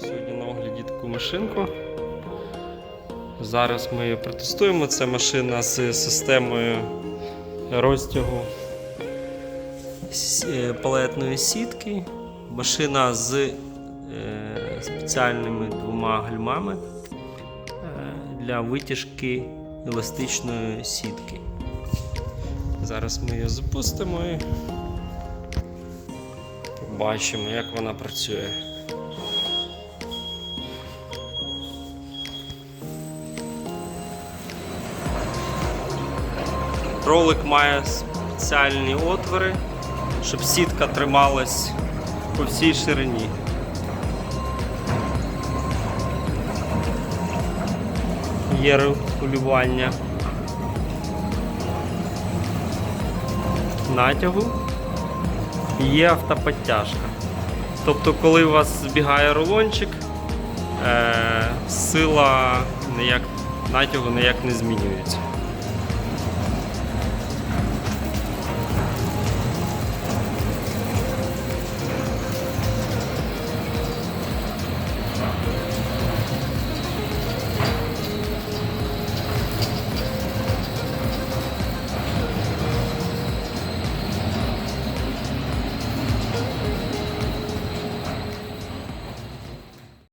Сьогодні на огляді таку машинку. Зараз ми її протестуємо. Це машина з системою розтягу е, палетної сітки. Машина з е, спеціальними двома гальмами е, для витяжки еластичної сітки. Зараз ми її запустимо і побачимо, як вона працює. Ролик має спеціальні отвори, щоб сітка трималась по всій ширині. Є регулювання натягу, є автоподтяжка. Тобто, коли у вас збігає рулончик, е, сила ніяк, натягу ніяк не змінюється.